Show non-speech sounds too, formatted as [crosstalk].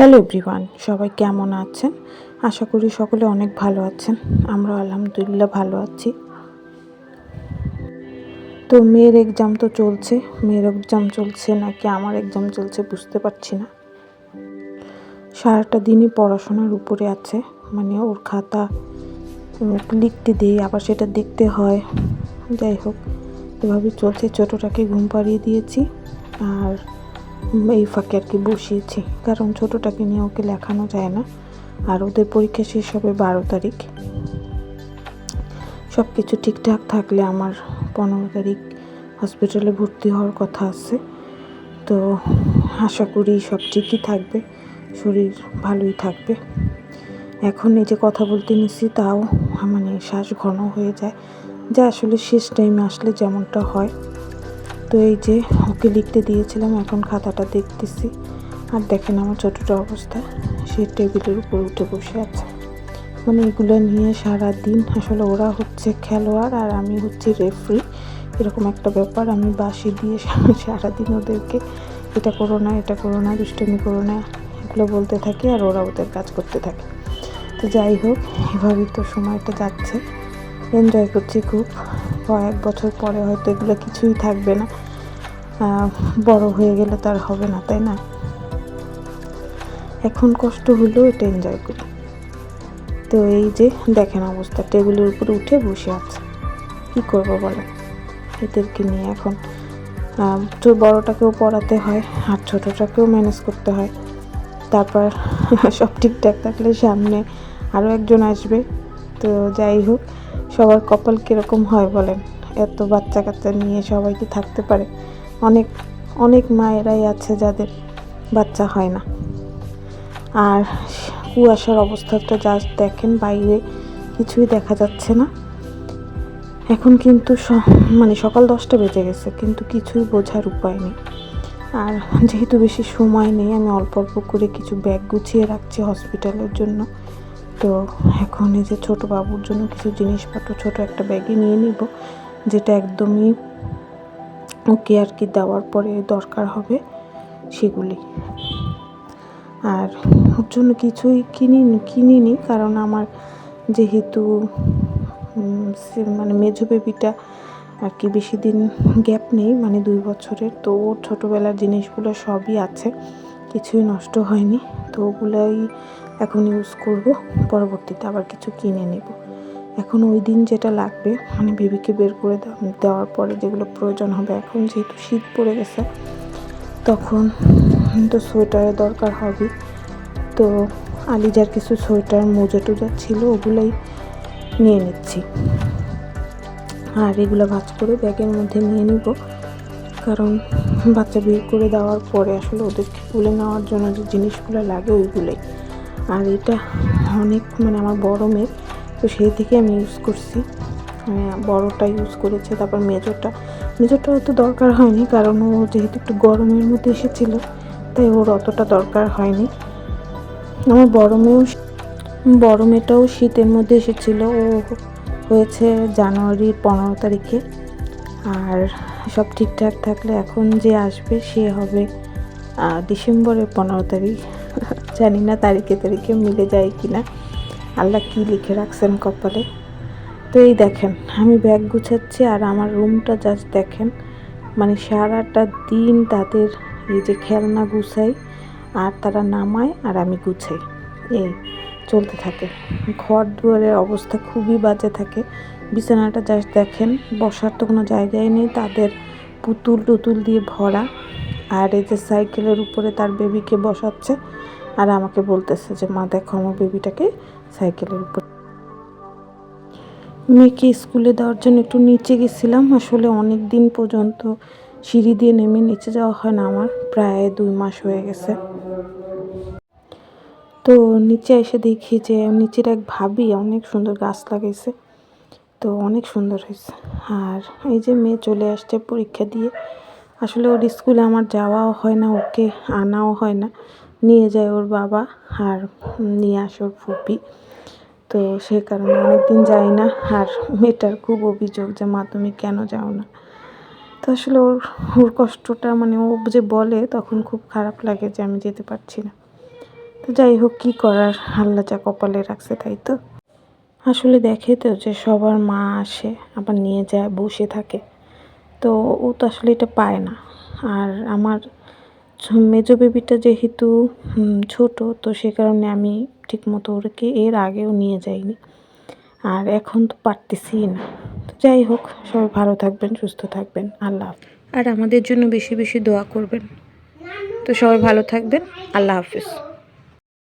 Hello everyone, সবাই কেমন আছেন? আশা করি সকলে অনেক ভালো আছেন। আমরা আলহামদুলিল্লাহ ভালো আছি। তো মেয়ের এক্সাম তো চলছে। মেয়ের এক্সাম চলছে নাকি আমার এক্সাম চলছে বুঝতে পারছি না। সারাটা দিনই পড়াশোনার উপরে আছে। মানে ওর খাতা লিখতে দিই, আবার সেটা দেখতে হয়। যাই হোক এভাবে চলছে। ছোটোটাকে ঘুম পাড়িয়ে দিয়েছি। আর এই ফাঁকে আর কি বসিয়েছি। কারণ ছোটোটাকে নিয়ে ওকে লেখানো যায় না। আর ওদের পরীক্ষা শেষ হবে বারো তারিখ। সব কিছু ঠিকঠাক থাকলে আমার পনেরো তারিখ হসপিটালে ভর্তি হওয়ার কথা আছে। তো আশা করি সব ঠিকই থাকবে। শরীর ভালোই থাকবে। এখন এই যে কথা বলতে নিছি, তাও মানে শ্বাস ঘন হয়ে যায়। যা আসলে শেষ টাইমে আসলে যেমনটা হয়। তো এই যে ওকে লিখতে দিয়েছিলাম, এখন খাতাটা দেখতেছি। আর দেখেন আমার ছোটোটা অবস্থা, সে টেবিলের উপর উঠে বসে আছে। মানে এগুলো নিয়ে সারা দিন আসলে ওরা হচ্ছে খেলোয়াড় আর আমি হচ্ছি রেফারি এরকম একটা ব্যাপার। আমি বাসি দিয়ে সারাদিন ওদেরকে, এটা করো না, এটা করো না, দুষ্টুমি করো না। এগুলো বলতে থাকি আর ওরা ওদের কাজ করতে থাকে। তো যাই হোক, এভাবেই তো সময়টা যাচ্ছে। এনজয় করছি খুব। কয়েক বছর পরে হয়তো এগুলো কিছুই থাকবে না। বড় হয়ে গেলে তার হবে না, তাই না? এখন কষ্ট হলেও এটা এনজয় করি। তো এই যে দেখেন অবস্থা, টেবিলের উপরে উঠে বসে আছে। কী করব বলে এদেরকে নিয়ে এখন তো বড়টাকেও পড়াতে হয় আর ছোটোটাকেও ম্যানেজ করতে হয়। তারপর সব ঠিকঠাক থাকলে সামনে আরও একজন আসবে। তো যাই হোক সবার কপাল কীরকম হয় বলেন? এত বাচ্চা কাচ্চা নিয়ে সবাই কি থাকতে পারে? অনেক অনেক মায়েরাই আছে যাদের বাচ্চা হয় না। আর কুয়াশার অবস্থাটা জাস্ট দেখেন, বাইরে কিছুই দেখা যাচ্ছে না। এখন কিন্তু মানে সকাল দশটা বেজে গেছে, কিন্তু কিছুই বোঝার উপায় নেই। আর যেহেতু বেশি সময় নেই, আমি অল্প অল্প করে কিছু ব্যাগ গুছিয়ে রাখছি হসপিটালের জন্য। তো এখন এই যে ছোটো বাবুর জন্য কিছু জিনিসপত্র, ছোট একটা ব্যাগে নিয়ে নিব, যেটা একদমই ওকে আর কি দেওয়ার পরে দরকার হবে সেগুলি। আর ওর জন্য কিছুই কিনি, কিনিনি, কারণ আমার যেহেতু মানে মেজো বেবিটা আর কি বেশি দিন গ্যাপ নেই মানে দুই বছরের, তো ওর ছোটোবেলার জিনিসগুলো সবই আছে। কিছুই নষ্ট হয়নি। তো ওগুলাই এখন ইউজ করব। পরবর্তীতে আবার কিছু কিনে নেব। এখন ওই দিন যেটা লাগবে মানে বেবিকে বের করে দেওয়া- দেওয়ার পরে যেগুলো প্রয়োজন হবে। এখন যেহেতু শীত পড়ে গেছে, তখন তো সোয়েটারের দরকার হবে। তো আলিজার কিছু সোয়েটার, মোজা টোজা ছিল, ওগুলোই নিয়ে নিচ্ছি। আর এগুলো ভাজ করে ব্যাগের মধ্যে নিয়ে নিব। কারণ বাচ্চা বের করে দেওয়ার পরে আসলে ওদেরকে তুলে নেওয়ার জন্য যে জিনিসগুলো লাগে ওইগুলোই। আর এটা অনেক মানে আমার বড় মেয়ে তো সেই থেকে আমি ইউজ করছি। আহ, বড়টা ইউজ করেছে তারপর মেজরটা। মেজরটা তো দরকার হয়নি কারণ ও যেহেতু একটু গরমের মধ্যে এসেছিল তাই ওর অতটা দরকার হয়নি। আমার বড় মেয়েও বড় মেয়েটাও শীতের মধ্যে এসেছিল ও হয়েছে জানুয়ারির পনেরো তারিখে। আর সব ঠিকঠাক থাকলে এখন যে আসবে সে হবে ডিসেম্বরের পনেরো তারিখ। [laughs] জানি না তারিখে তারিখে মিলে যায় কি না আল্লাহ কী লিখে রাখছেন কপালে। তো এই দেখেন, আমি ব্যাগ গুছাচ্ছি আর আমার রুমটা জাস্ট দেখেন। মানে সারাটা দিন তাদের এই যে খেলনা গুছাই আর তারা নামায় আর আমি গুছাই। এই চলতে থাকে। ঘর দুয়ারের অবস্থা খুবই বাজে থাকে। বিছানাটা জাস্ট দেখেন, বসার তো কোনো জায়গায় নেই, তাদের পুতুল টুতুল দিয়ে ভরা। আর এই যে সাইকেলের উপরে তার বেবিকে বসাচ্ছে, আর আমাকে বলতেছে যে, মা, দেখো আমার বেবিটাকে সাইকেলের উপর মেয়েকে স্কুলে দেওয়ার জন্য একটু নিচে গেছিলাম। আসলে অনেক দিন পর্যন্ত সিঁড়ি দিয়ে নেমে নিচে যাওয়া হয় না আমার, প্রায় দুই মাস হয়ে গেছে। তো নিচে এসে দেখি যে, নিচের এক ভাবি অনেক সুন্দর গাছ লাগাইছে। তো অনেক সুন্দর হয়েছে। আর এই যে মেয়ে চলে আসছে পরীক্ষা দিয়ে, আসলে ওর স্কুলে আমার যাওয়াও হয় না, ওকে আনাও হয় না। নিয়ে যায় ওর বাবা আর নিয়ে আসে ওর ফুপি। তো সে কারণে অনেকদিন যাই না আর মেয়েটার খুব অভিযোগ যে, মা, তুমি কেন যাও না? তো আসলে ওর ওর কষ্টটা মানে ও যে বলে, তখন খুব খারাপ লাগে যে, আমি যেতে পারছি না। তো যাই হোক, কী করার? আল্লাহ যা কপালে রাখছে, তাই তো? আসলে দেখে তো যে সবার মা আসে, আবার নিয়ে যায়, বসে থাকে। তো ও তো আসলে এটা পায় না। আর আমার মেজো বেবিটা যেহেতু ছোট, তো সে কারণে আমি ঠিকমতো ওরকে, এর আগেও নিয়ে যাইনি। আর এখন তো পারতেছি না। তো যাই হোক, সবাই ভালো থাকবেন, সুস্থ থাকবেন। আল্লাহ আর আমাদের জন্য বেশি বেশি দোয়া করবেন। তো সবাই ভালো থাকবেন। আল্লাহ হাফিজ।